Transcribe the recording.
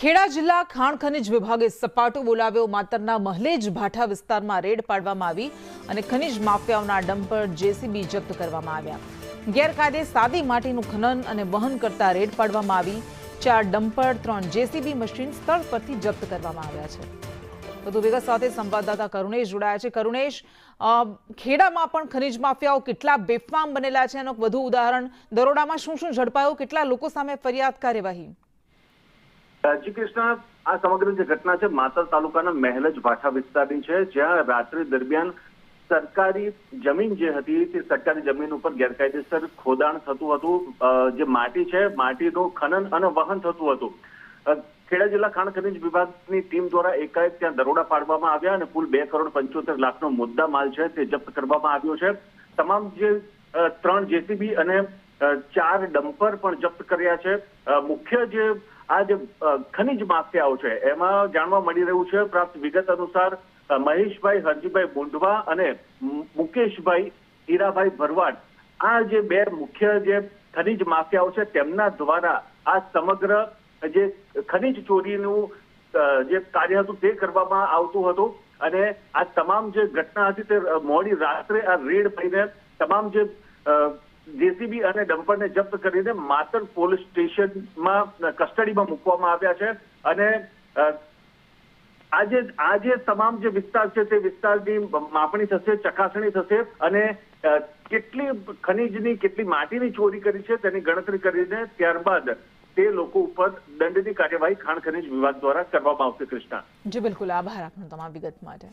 ખેડા જિલ્લા ખાણ ખનિજ વિભાગે સપાટો બોલાવ્યો. માતરના મહલેજ ભાઠા વિસ્તારમાં રેડ પાડવામાં આવી અને ખનિજ માફિયાઓના ડમ્પર જેસીબી જપ્ત કરવામાં આવ્યા. ગેરકાયદે સાદી માટીનું ખનન અને વહન કરતા રેડ પાડવામાં આવી. ચાર ડમ્પર, ત્રણ જેસીબી મશીન સ્થળ પરથી જપ્ત કરવામાં આવ્યા છે. વધુ વિગત સાથે સંવાદદાતા કરુણેશ જોડાયા છે. કરુણેશ ખેડામાં પણ ખનિજ માફિયાઓ કેટલા બેફામ બનેલા છે? એનું વધુ ઉદાહરણ. દરોડામાં શું શું ઝડપાયું? કેટલા લોકો સામે ફરિયાદ કાર્યવાહી? કૃષ્ણ, આ સમગ્ર જે ઘટના છે માતર તાલુકાના મહેલજ ભાઠા વિસ્તારની છે, જ્યાં રાત્રિ દરમિયાન સરકારી જમીન જે હતી, તે સરકારી જમીન ઉપર ગેરકાયદેસર ખોદાણ થતું હતું. જે માટી છે, માટીનું ખનન અને વહન થતું હતું. ખેડા જિલ્લા ખાણ ખનિજ વિભાગની ટીમ દ્વારા એકાએક ત્યાં દરોડા પાડવામાં આવ્યા અને કુલ બે કરોડ પંચોતેર લાખનો મુદ્દા માલ છે, તે જપ્ત કરવામાં આવ્યો છે. તમામ જે ત્રણ જેસીબી અને ચાર ડમ્પર પણ જપ્ત કર્યા છે. મુખ્ય જે આ જે ખનિજ માફિયાઓ છે, એમાં જાણવા મળી રહ્યું છે, પ્રાપ્ત વિગત અનુસાર મહેશભાઈ હરજીભાઈ મુંડવા અને મુકેશભાઈ હીરાભાઈ ભરવાડ, આ જે બે મુખ્ય જે ખનિજ માફિયાઓ છે, તેમના દ્વારા આ સમગ્ર જે ખનિજ ચોરીનું જે કાર્ય હતું તે કરવામાં આવતું હતું. અને આ તમામ જે ઘટના હતી તે મોડી રાત્રે આ રેડ થઈને તમામ જે જેસીબી અને ડમ્પરને જપ્ત કરીને માતર પોલીસ સ્ટેશનમાં કસ્ટડીમાં મૂકવામાં આવ્યા છે. અને આજે આજે તમામ જે વિસ્તાર છે તે વિસ્તારની માપણી થશે, ચકાસણી થશે અને કેટલી ખનીજની, કેટલી માટીની ચોરી કરી છે તેની ગણતરી કરીને ત્યારબાદ તે લોકો ઉપર દંડની કાર્યવાહી ખાણ ખનીજ વિભાગ દ્વારા કરવામાં આવશે, કૃષ્ણા. જી, બિલકુલ. આભાર આપનો તમામ વિગત માટે.